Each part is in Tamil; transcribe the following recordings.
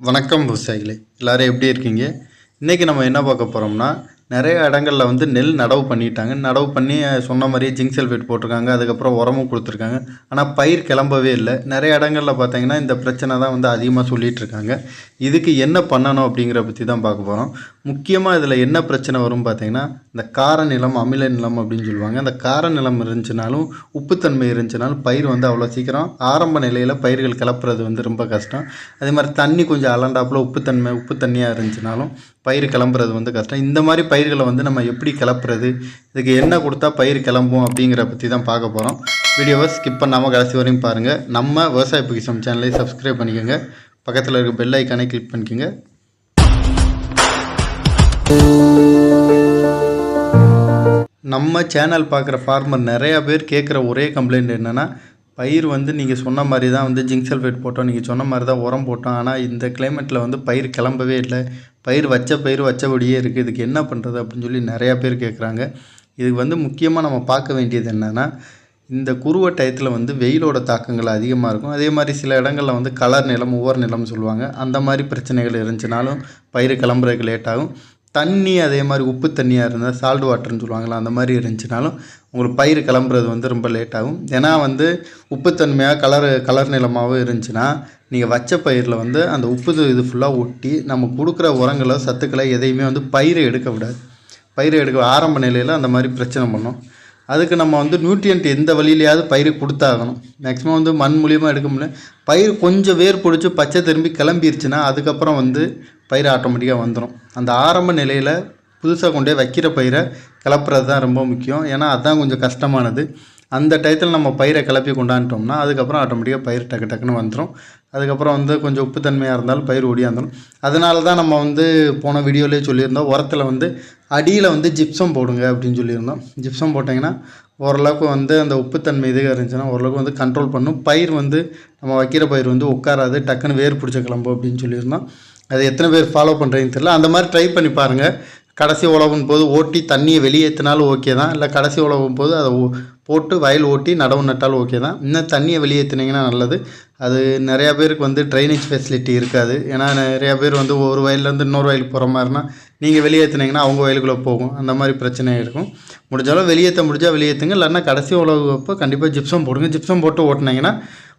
வணக்கம் விவசாயிகளே. எல்லோரும் எப்படி இருக்கீங்க? இன்றைக்கி நம்ம என்ன பார்க்க போகிறோம்னா நிறைய இடங்களில் வந்து நெல் நடவு பண்ணிட்டாங்க. நடவு பண்ணி சொன்ன மாதிரியே ஜிங்க் சல்ஃபேட் போட்டிருக்காங்க. அதுக்கப்புறம் உரமும் கொடுத்துருக்காங்க. ஆனால் பயிர் கிளம்பவே இல்லை. நிறைய இடங்களில் பார்த்தீங்கன்னா இந்த பிரச்சனை தான் வந்து அதிகமாக சொல்லிகிட்டு இருக்காங்க. இதுக்கு என்ன பண்ணணும் அப்படிங்கிற பற்றி தான் பார்க்க போகிறோம் முக்கியமாக இதில் என்ன பிரச்சனை வரும் பார்த்தீங்கன்னா இந்த கார நிலம் அமில நிலம் அப்படின்னு சொல்லுவாங்க. அந்த கார நிலம் இருந்துச்சுனாலும் உப்புத்தன்மை இருந்துச்சுனாலும் பயிர் வந்து அவ்வளோ சீக்கிரம் ஆரம்ப நிலையில் பயிர்கள் கிளப்புறது வந்து ரொம்ப கஷ்டம். அதே மாதிரி தண்ணி கொஞ்சம் அலண்டாப்பில் உப்புத்தன்மை உப்பு தண்ணியாக இருந்துச்சுனாலும் பயிர் கிளம்புறது வந்து கஷ்டம். இந்த மாதிரி பயிர்களை வந்து நம்ம எப்படி கிளப்புறது? இதுக்கு என்ன கொடுத்தா பயிர் கிளம்பும் அப்படிங்கிற பற்றி தான் பார்க்க போகிறோம் வீடியோவை ஸ்கிப் பண்ணாமல் கடைசி வரையும் பாருங்கள் நம்ம விவசாய பொக்கிஷம் சேனலை சப்ஸ்கிரைப் பண்ணிக்கோங்க. பக்கத்தில் இருக்க பெல் ஐக்கானே கிளிக் பண்ணிக்கோங்க. நம்ம சேனல் பார்க்குற ஃபார்மர் நிறையா பேர் கேட்குற ஒரே கம்ப்ளைண்ட் என்னென்னா பயிர் வந்து நீங்கள் சொன்ன மாதிரி தான் வந்து ஜிங்க் சல்ஃபேட் போட்டோம் நீங்கள் சொன்ன மாதிரி தான் உரம் போட்டோம். ஆனால் இந்த கிளைமேட்டில் வந்து பயிர் கிளம்பவே இல்லை. பயிர் வச்ச பயிர் வச்சபடியே இருக்குது இதுக்கு என்ன பண்ணுறது அப்படின்னு சொல்லி நிறையா பேர் கேட்குறாங்க இதுக்கு வந்து முக்கியமாக நம்ம பார்க்க வேண்டியது என்னென்னா இந்த குறுவை டயத்தில் வந்து வெயிலோட தாக்கங்கள் அதிகமாக இருக்கும். அதே மாதிரி சில இடங்களில் வந்து கலர் நிலம் ஒவ்வொரு நிலம்னு சொல்லுவாங்க. அந்த மாதிரி பிரச்சனைகள் இருந்துச்சுனாலும் பயிர் கிளம்புறதுக்கு லேட் ஆகும். தண்ணி அதே மாதிரி உப்பு தண்ணியாக இருந்தால் சால்ட் வாட்டர்னு சொல்லுவாங்களா அந்த மாதிரி இருந்துச்சுனாலும் உங்களுக்கு பயிர் கிளம்புறது வந்து ரொம்ப லேட் ஆகும். ஏன்னா வந்து உப்புத்தன்மையாக கலர் கலர் நிலமாகவும் இருந்துச்சுன்னா நீங்கள் வச்ச பயிரில் வந்து அந்த உப்பு இது- ஃபுல்லாக ஒட்டி நம்ம கொடுக்குற உரங்களை சத்துக்களை எதையுமே வந்து பயிரை எடுக்க விடாது. பயிரை எடுக்க ஆரம்ப நிலையில் அந்த மாதிரி பிரச்சனை பண்ணும். அதுக்கு நம்ம வந்து நியூட்ரியன்ட் எந்த வழியிலையாவது பயிருக்கு கொடுத்தாகணும். மேக்ஸிமம் வந்து மண் மூலியமாக எடுக்க முடியல. பயிர் கொஞ்சம் வேர் பிடிச்சி பச்சை திரும்பி கிளம்பிருச்சுன்னா அதுக்கப்புறம் வந்து பயிர் ஆட்டோமேட்டிக்காக வந்துடும் அந்த ஆரம்ப நிலையில் புதுசாக கொண்டே வைக்கிற பயிரை கிளப்புறது தான் ரொம்ப முக்கியம். ஏன்னா அதுதான் கொஞ்சம் கஷ்டமானது. அந்த டயத்தில் நம்ம பயிரை கிளப்பி கொண்டாந்துட்டோம்னா அதுக்கப்புறம் ஆட்டோமேட்டிக்காக பயிர் டக்கு டக்குன்னு வந்துடும் அதுக்கப்புறம் வந்து கொஞ்சம் உப்புத்தன்மையாக இருந்தாலும் பயிர் ஒடியாந்துடும் அதனால தான் நம்ம வந்து போன வீடியோலேயே சொல்லியிருந்தோம் உரத்தில் வந்து அடியில் வந்து ஜிப்சம் போடுங்க அப்படின்னு சொல்லியிருந்தோம். ஜிப்சம் போட்டிங்கன்னா ஓரளவுக்கு வந்து அந்த உப்புத்தன்மை இதுக இருந்துச்சுன்னா ஓரளவுக்கு வந்து கண்ட்ரோல் பண்ணும். பயிர் வந்து நம்ம வைக்கிற பயிர் வந்து உட்காராது டக்குன்னு வேர் பிடிச்ச கிளம்பு அப்படின்னு சொல்லியிருந்தோம். அது எத்தனை பேர் ஃபாலோ பண்ணுறீங்கன்னு தெரியல. அந்த மாதிரி ட்ரை பண்ணி பாருங்கள் கடைசி உழவும் போது ஓட்டி தண்ணியை வெளியேற்றினாலும் ஓகே தான். இல்லை கடைசி உழவும் போது அதை ஓ- போட்டு வயல் ஓட்டி நடவு நட்டாலும் ஓகே தான். இன்னும் தண்ணியை வெளியேற்றினீங்கன்னா நல்லது. அது நிறையா பேருக்கு வந்து ட்ரைனேஜ் ஃபெசிலிட்டி இருக்காது. ஏன்னா நிறையா பேர் வந்து ஒரு வயல்லேருந்து இன்னொரு வயலுக்கு போகிற மாதிரினா நீங்கள் வெளியேற்றினீங்கன்னா அவங்க வயலுக்குள்ளே போகும். அந்த மாதிரி பிரச்சனை இருக்கும். முடிஞ்சாலும் வெளியேற்ற முடிஞ்சால் வெளியேற்றுங்க இல்லைன்னா கடைசி உழவு அப்போ கண்டிப்பாக ஜிப்சம் போடுங்க. ஜிப்சம் போட்டு ஓட்டினீங்கன்னா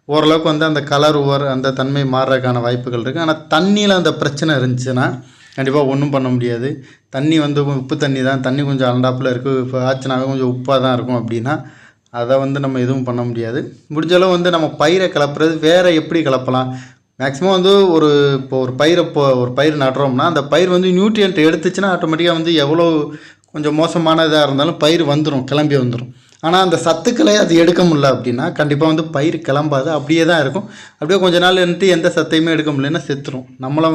ஓரளவுக்கு வந்து அந்த கலர் ஓவர் அந்த தன்மை மாறுறதுக்கான வாய்ப்புகள் இருக்குது ஆனால் தண்ணியில் அந்த பிரச்சனை இருந்துச்சுன்னா கண்டிப்பாக ஒன்றும் பண்ண முடியாது. தண்ணி வந்து உப்பு தண்ணி தான். தண்ணி கொஞ்சம் அலண்டாப்பில் இருக்குது இப்போ ஆச்சுனாவே கொஞ்சம் உப்பாக தான் இருக்கும் அப்படின்னா அதை வந்து நம்ம எதுவும் பண்ண முடியாது. முடிஞ்சளவு வந்து நம்ம பயிரை கலப்புறது வேறு எப்படி கலப்பலாம்? மேக்ஸிமம் வந்து ஒரு இப்போ ஒரு பயிரை இப்போ ஒரு பயிர் நடுறோம்னா அந்த பயிர் வந்து நியூட்ரியன்ட் எடுத்துச்சுன்னா ஆட்டோமேட்டிக்காக வந்து எவ்வளோ கொஞ்சம் மோசமான இதாக இருந்தாலும் பயிர் வந்துடும் கிளம்பி வந்துடும் ஆனால் அந்த சத்துக்களை அது எடுக்க முடியல அப்படின்னா கண்டிப்பாக வந்து பயிர் கிளம்பாது. அப்படியே தான் இருக்கும். அப்படியே கொஞ்ச நாள் இருந்துட்டு எந்த சத்தையுமே எடுக்க முடியலன்னா செத்துரும். நம்மளை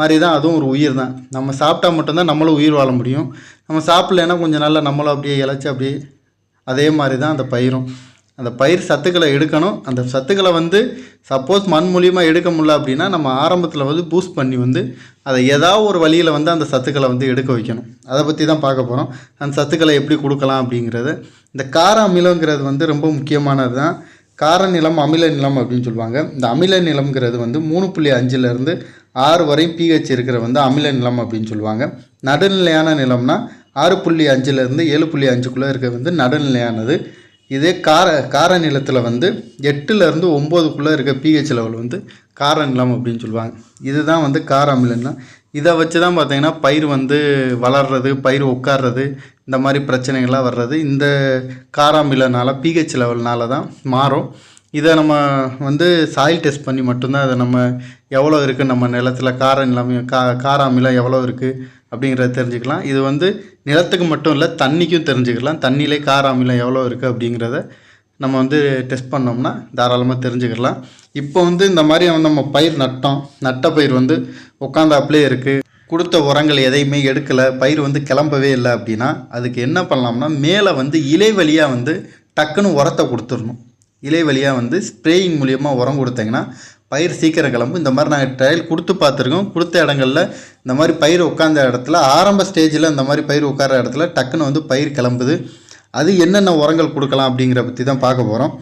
மாதிரி தான் அதுவும் ஒரு உயிர் தான். நம்ம சாப்பிட்டா மட்டும்தான் நம்மளும் உயிர் வாழ முடியும். நம்ம சாப்பிட்லன்னா கொஞ்ச நாளில் நம்மளும் அப்படியே இழைச்சி அப்படியே அதே மாதிரி தான் அந்த பயிரும். அந்த பயிர் சத்துக்களை எடுக்கணும். அந்த சத்துக்களை வந்து சப்போஸ் மண் மூலியமாக எடுக்க முடியல அப்படின்னா நம்ம ஆரம்பத்தில் வந்து பூஸ்ட் பண்ணி வந்து அதை ஏதாவது ஒரு வழியில் வந்து அந்த சத்துக்களை வந்து எடுக்க வைக்கணும். அதை பற்றி தான் பார்க்க போகிறோம் அந்த சத்துக்களை எப்படி கொடுக்கலாம் அப்படிங்கிறது. இந்த கார அமிலங்கிறது வந்து ரொம்ப முக்கியமானது தான். கார நிலம் அமில நிலம் அப்படின்னு சொல்லுவாங்க. இந்த அமில நிலம்ங்கிறது வந்து மூணு புள்ளி அஞ்சுலேருந்து ஆறு வரை பிஹெச் இருக்கிற வந்து அமில நிலம் அப்படின்னு சொல்லுவாங்க. நடுநிலையான நிலம்னா ஆறு புள்ளி அஞ்சுலேருந்து ஏழு புள்ளி அஞ்சுக்குள்ளே இருக்க வந்து நடுநிலையானது. இதே கார கார நிலத்தில் வந்து எட்டுலேருந்து ஒம்போதுக்குள்ளே இருக்க பிஹெச் லெவல் வந்து கார நிலம் அப்படின்னு சொல்லுவாங்க. இதுதான் வந்து கார அமிலம்னா இதை வச்சு தான் பார்த்தீங்கன்னா பயிர் வந்து வளர்றது பயிர் உட்கார்றது இந்த மாதிரி பிரச்சனைகள்லாம் வர்றது இந்த காராமிலனால் பிஹெச் லெவல்னால தான் மாறும். இதை நம்ம வந்து சாயில் டெஸ்ட் பண்ணி மட்டும்தான் அதை நம்ம எவ்வளோ இருக்குது நம்ம நிலத்தில் கார நிலம் கா கார அமிலம் எவ்வளோ இருக்குது அப்படிங்கிறத தெரிஞ்சுக்கலாம். இது வந்து நிலத்துக்கு மட்டும் இல்லை தண்ணிக்கும் தெரிஞ்சுக்கலாம். தண்ணியிலே கார அமிலம் எவ்வளோ இருக்குது அப்படிங்கிறத நம்ம வந்து டெஸ்ட் பண்ணோம்னா தாராளமாக தெரிஞ்சுக்கலாம். இப்போ வந்து இந்த மாதிரி வந்து நம்ம பயிர் நட்டோம். நட்ட பயிர் வந்து உட்காந்தாப்புலே இருக்குது கொடுத்த உரங்கள் எதையுமே எடுக்கலை. பயிர் வந்து கிளம்பவே இல்லை அப்படின்னா அதுக்கு என்ன பண்ணலாம்னா மேலே வந்து இலை வழியாக வந்து டக்குன்னு உரத்தை கொடுத்துடணும். இலை வழியாக வந்து ஸ்ப்ரேயிங் மூலியமாக உரம் கொடுத்தீங்கன்னா பயிர் சீக்கிரம் கிளம்பும். இந்த மாதிரி நாங்கள் ட்ரையல் கொடுத்து பார்த்துருக்கோம். கொடுத்த இடங்கள்ல இந்த மாதிரி பயிர் உட்காந்த இடத்துல ஆரம்ப ஸ்டேஜில் இந்த மாதிரி பயிர் உட்கார இடத்துல டக்குன்னு வந்து பயிர் கிளம்புது. அது என்னென்ன உரங்கள் கொடுக்கலாம் அப்படிங்கிற பற்றி தான் பார்க்க போகிறோம்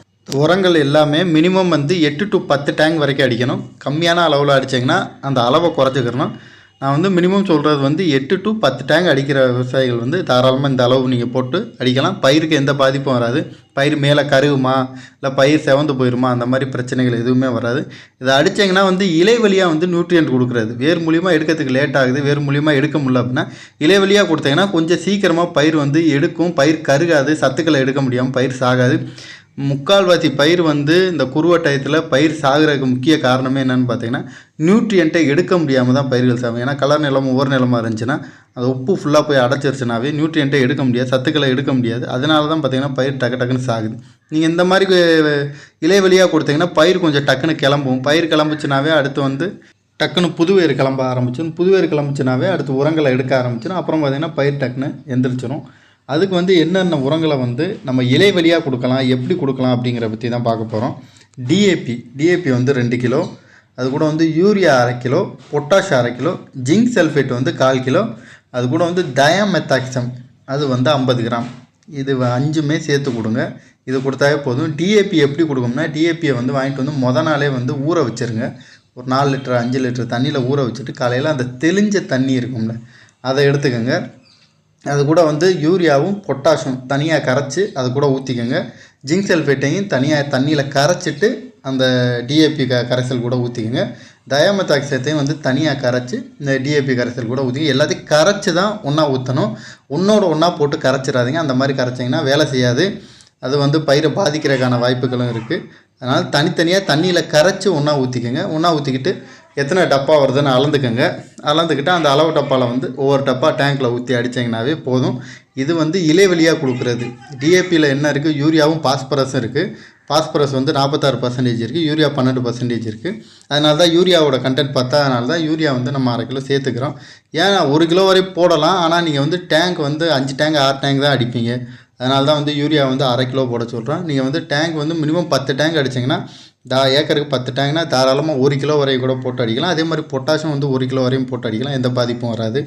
உரங்கள் எல்லாமே மினிமம் வந்து எட்டு டு பத்து டேங்க் வரைக்கும் அடிக்கணும். கம்மியான அளவில் அடிச்சிங்கன்னா அந்த அளவை குறைச்சிக்கிறணும். நான் வந்து மினிமம் சொல்கிறது வந்து எட்டு டு பத்து டேங்க் அடிக்கிற விவசாயிகள் வந்து தாராளமாக இந்த அளவு நீங்கள் போட்டு அடிக்கலாம். பயிருக்கு எந்த பாதிப்பும் வராது. பயிர் மேலே கருகுமா? இல்லை பயிர் செவந்து போயிருமா? அந்த மாதிரி பிரச்சனைகள் எதுவுமே வராது. இதை அடித்தீங்கன்னா வந்து இலை வழியாக வந்து நியூட்ரியன்ட் கொடுக்குறது. வேர் மூலியமாக எடுக்கிறதுக்கு லேட் ஆகுது. வேர் மூலியமாக எடுக்க முடியல அப்படின்னா இலை வழியாக கொடுத்தீங்கன்னா கொஞ்சம் சீக்கிரமாக பயிர் வந்து எடுக்கும். பயிர் கருகாது. சத்துக்களை எடுக்க முடியாமல் பயிர் சாகாது. முக்கால்வாசி பயிர் வந்து இந்த குருவ டயத்தில் பயிர் சாகிறதுக்கு முக்கிய காரணமே என்னென்னு பார்த்தீங்கன்னா நியூட்ரியண்ட்டை எடுக்க முடியாமல் தான் பயிர்கள் சாகும். ஏன்னா கலர் நிலம் ஒவ்வொரு நிலமாக இருந்துச்சுன்னா அது உப்பு ஃபுல்லாக போய் அடைச்சிருச்சுனாவே நியூட்ரியண்ட்டை எடுக்க முடியாது சத்துக்களை எடுக்க முடியாது. அதனால தான் பார்த்தீங்கன்னா பயிர் டக்கு டக்குன்னு சாகுது. நீங்கள் இந்த மாதிரி இலைவெளியாக கொடுத்தீங்கன்னா பயிர் கொஞ்சம் டக்குன்னு கிளம்பும். பயிர் கிளம்புச்சுனாவே அடுத்து வந்து டக்குன்னு புதுவேர் கிளம்ப ஆரம்பிச்சிடும் புதுவேர் கிளம்புச்சுனாவே அடுத்து உரங்களை எடுக்க ஆரம்பிச்சிடும் அப்புறம் பார்த்தீங்கன்னா பயிர் டக்குன்னு எந்திரிச்சிடும் அதுக்கு வந்து என்னென்ன உரங்களை வந்து நம்ம இலை வழியாக கொடுக்கலாம் எப்படி கொடுக்கலாம் அப்படிங்கிற பற்றி தான் பார்க்க போகிறோம் டிஏபி டிஏபி வந்து ரெண்டு கிலோ. அது கூட வந்து யூரியா அரை கிலோ பொட்டாஷ் அரை கிலோ ஜிங்க் சல்ஃபேட் வந்து கால் கிலோ. அது கூட வந்து டயாமெத்தாக்சம் அது வந்து ஐம்பது கிராம். இது அஞ்சுமே சேர்த்து கொடுங்க. இது கொடுத்தாவே போதும். டிஏபி எப்படி கொடுக்கும்னா டிஏபியை வந்து வாங்கிட்டு வந்து மொதல் நாளே வந்து ஊற வச்சுருங்க. ஒரு நாலு லிட்டர் அஞ்சு லிட்டர் தண்ணியில் ஊற வச்சுட்டு காலையில் அந்த தெளிஞ்ச தண்ணி இருக்கும்ல அதை எடுத்துக்கோங்க. அது கூட வந்து யூரியாவும் பொட்டாஷும் தனியாக கரைச்சி அது கூட ஊற்றிக்கோங்க ஜிங்க் சல்ஃபேட்டையும் தனியாக தண்ணியில் கரைச்சிட்டு அந்த டிஏபி க கரைசல் கூட ஊற்றிக்கோங்க டயாமெத்தாக்சத்தையும் வந்து தனியாக கரைச்சி இந்த டிஏபி கரைசல் கூட ஊற்றி எல்லாத்தையும் கரைச்சி தான் ஒன்றா ஊற்றணும் ஒன்றோட ஒன்றா போட்டு கரைச்சிடாதீங்க. அந்த மாதிரி கரைச்சிங்கன்னா வேலை செய்யாது. அது வந்து பயிரை பாதிக்கிறதுக்கான வாய்ப்புகளும் இருக்குது அதனால் தனித்தனியாக தண்ணியில் கரைச்சி ஒன்றா ஊற்றிக்கோங்க ஒன்றா ஊற்றிக்கிட்டு எத்தனை டப்பா வருதுன்னு அளந்துக்கோங்க. அளந்துக்கிட்டு அந்த அளவு டப்பாவில் வந்து ஒவ்வொரு டப்பா டேங்க்கில் ஊற்றி அடித்தீங்கனாவே போதும். இது வந்து இலைவெளியாக கொடுக்குறது. டிஏபியில் என்ன இருக்குது யூரியாவும் பாஸ்பரஸும் இருக்குது பாஸ்பரஸ் வந்து நாற்பத்தாறு பர்சன்டேஜ் இருக்குது யூரியா பன்னெண்டு பர்சன்டேஜ் இருக்குது அதனால தான் யூரியாவோட கண்டென்ட் பார்த்தா அதனால தான் யூரியா வந்து நம்ம அரை கிலோ சேர்த்துக்கிறோம். ஏன்னா ஒரு கிலோ வரை போடலாம். ஆனால் நீங்கள் வந்து டேங்க் வந்து அஞ்சு டேங்க் ஆறு டேங்க் தான் அடிப்பீங்க. அதனால தான் வந்து யூரியா வந்து அரை கிலோ போட சொல்கிறோம் நீங்கள் வந்து டேங்க் வந்து மினிமம் பத்து டேங்க் அடிச்சிங்கன்னா தா ஏக்கருக்கு பத்து டேங்க்னா தாராளமாக ஒரு கிலோ வரையும் கூட போட்டு அடிக்கலாம். அதே மாதிரி பொட்டாசியம் வந்து ஒரு கிலோ வரையும் போட்டு அடிக்கலாம். எந்த பாதிப்பும் வராது.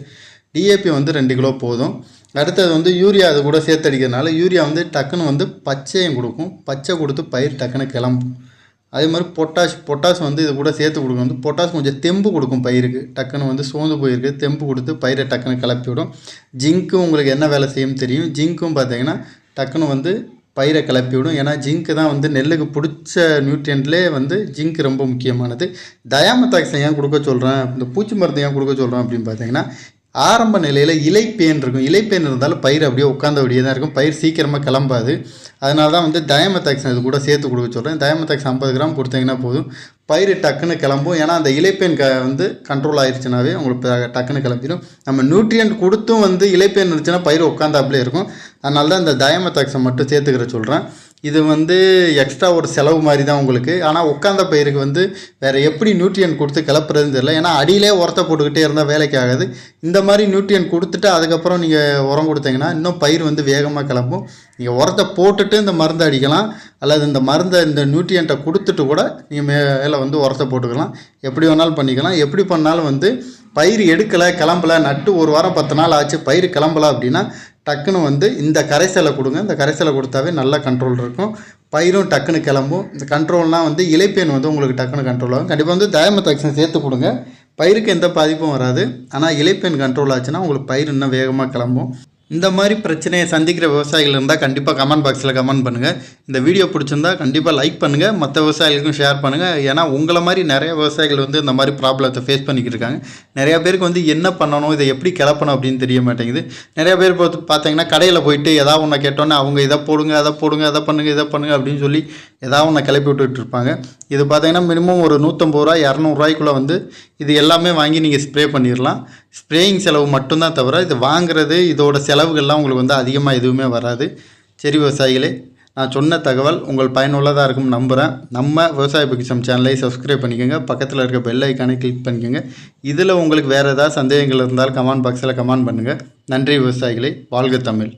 டிஏபி வந்து ரெண்டு கிலோ போதும். அடுத்தது வந்து யூரியா அது கூட சேர்த்து அடிக்கிறதுனால யூரியா வந்து டக்குன்னு வந்து பச்சையும் கொடுக்கும். பச்சை கொடுத்து பயிர் டக்குன்னு கிளம்பும். அதே மாதிரி பொட்டாஷ் பொட்டாஷ் வந்து இது கூட சேர்த்து கொடுக்கும். வந்து பொட்டாஷ் கொஞ்சம் தெம்பு கொடுக்கும் பயிருக்கு. டக்குன்னு வந்து சோர்ந்து போயிருக்கு. தெம்பு கொடுத்து பயிரை டக்குன்னு கிளப்பி விடும் ஜிங்க்கும் உங்களுக்கு என்ன வேலை செய்யும் தெரியும். ஜிங்க்கும் பார்த்தீங்கன்னா டக்குன்னு வந்து பயிரை கிளப்பி விடும். ஏன்னா ஜிங்க்கு தான் வந்து நெல்லுக்கு பிடிச்ச நியூட்ரியன்ட்லேயே வந்து ஜிங்க் ரொம்ப முக்கியமானது. டயாமத்தாக்ஸ் ஏன் கொடுக்க சொல்கிறேன் இந்த பூச்சி மருந்து ஏன் கொடுக்க சொல்கிறேன் அப்படின்னு பார்த்தீங்கன்னா ஆரம்ப நிலையில் இலைப்பேன் இருக்கும். இலைப்பேன் இருந்தாலும் பயிர் அப்படியே உட்காந்தபடியே தான் இருக்கும். பயிர் சீக்கிரமாக கிளம்பாது. அதனால தான் வந்து டயமத்தாக்ஸ் இது கூட சேர்த்து கொடுக்க சொல்கிறேன் டயமத்தாக்ஸ் ஐம்பது கிராம் கொடுத்தீங்கன்னா போதும். பயிர் டக்குன்னு கிளம்பும். ஏன்னா அந்த இலைப்பேன் க வந்து கண்ட்ரோல் ஆயிடுச்சுனாவே உங்களுக்கு டக்குன்னு கிளம்பிடும். நம்ம நியூட்ரியன்ட் கொடுத்தும் வந்து இலைப்பேன் இருந்துச்சுன்னா பயிர் உட்காந்தாப்புலே இருக்கும். அதனால தான் இந்த டயமத்தாக்ஸை மட்டும் சேர்த்துக்கிற சொல்கிறேன் இது வந்து எக்ஸ்ட்ரா ஒரு செலவு மாதிரி தான் உங்களுக்கு. ஆனால் உட்காந்த பயிருக்கு வந்து வேறு எப்படி நியூட்ரியன் கொடுத்து கிளப்புறதுன்னு தெரியல. ஏன்னா அடியிலே உரத்தை போட்டுக்கிட்டே இருந்தால் வேலைக்கு ஆகாது. இந்த மாதிரி நியூட்ரியன் கொடுத்துட்டு அதுக்கப்புறம் நீங்கள் உரம் கொடுத்தீங்கன்னா இன்னும் பயிர் வந்து வேகமாக கிளம்பும். நீங்கள் உரத்தை போட்டுட்டு இந்த மருந்து அடிக்கலாம். அல்லது இந்த மருந்தை இந்த நியூட்ரியண்ட்டை கொடுத்துட்டு கூட நீங்கள் மேலே வந்து உரத்தை போட்டுக்கலாம். எப்படி வேணாலும் பண்ணிக்கலாம். எப்படி பண்ணாலும் வந்து பயிர் எடுக்கலை கிளம்பலை நட்டு ஒரு வாரம் பத்து நாள் ஆச்சு பயிர் கிளம்பலை அப்படின்னா டக்குன்னு வந்து இந்த கரைசலை கொடுங்க. இந்த கரைசலை கொடுத்தாவே நல்ல கண்ட்ரோல் இருக்கும். பயிரும் டக்குன்னு கிளம்பும். இந்த கண்ட்ரோல்னால் வந்து இலைப்பேன் வந்து உங்களுக்கு டக்குன்னு கண்ட்ரோல் ஆகும். கண்டிப்பாக வந்து டயமத்தாக்சன் சேர்த்து கொடுங்க. பயிருக்கு எந்த பாதிப்பும் வராது. ஆனால் இலைப்பேன் கண்ட்ரோல் ஆச்சுன்னா உங்களுக்கு பயிர் இன்னும் வேகமாக கிளம்பும். இந்த மாதிரி பிரச்சனையை சந்திக்கிற விவசாயிகள் இருந்தால் கண்டிப்பாக கமெண்ட் பாக்ஸில் கமெண்ட் பண்ணுங்கள் இந்த வீடியோ பிடிச்சிருந்தா கண்டிப்பாக லைக் பண்ணுங்கள் மற்ற விவசாயிகளுக்கும் ஷேர் பண்ணுங்கள் ஏன்னா உங்களை மாதிரி நிறைய விவசாயிகள் வந்து இந்த மாதிரி ப்ராப்ளத்தை ஃபேஸ் பண்ணிக்கிட்டு இருக்காங்க. நிறையா பேருக்கு வந்து என்ன பண்ணணும் இதை எப்படி கிளப்பணும் அப்படின்னு தெரிய மாட்டேங்குது. நிறைய பேர் பார்த்து பார்த்தீங்கன்னா கடையில் போயிட்டு எதாவது ஒன்று கேட்டோன்னே அவங்க இதை போடுங்க அதை போடுங்க அதை பண்ணுங்கள் இதை பண்ணுங்கள் அப்படின்னு சொல்லி ஏதாவது ஒன்று கிளப்பி விட்டுட்டு இருப்பாங்க. இது பார்த்தீங்கன்னா மினிமம் ஒரு நூற்றம்பது ரூபா இரநூறுவாய்க்குள்ளே வந்து இது எல்லாமே வாங்கி நீங்கள் ஸ்ப்ரே பண்ணிடலாம் ஸ்ப்ரேயிங் செலவு மட்டும்தான் தவிர இது வாங்குறது இதோட செலவுகள்லாம் உங்களுக்கு வந்து அதிகமாக எதுவுமே வராது. சரி விவசாயிகளே நான் சொன்ன தகவல் உங்கள் பயனுள்ளதாக இருக்கும் நம்புகிறேன் நம்ம விவசாய பிக்சம் சேனலை சப்ஸ்கிரைப் பண்ணிக்கோங்க. பக்கத்தில் இருக்க பெல் ஐக்கானை கிளிக் பண்ணிக்கோங்க. இதில் உங்களுக்கு வேறு ஏதாவது சந்தேகங்கள் இருந்தால் கமெண்ட் பாக்ஸில் கமெண்ட் பண்ணுங்கள் நன்றி விவசாயிகளை வாழ்க தமிழ்.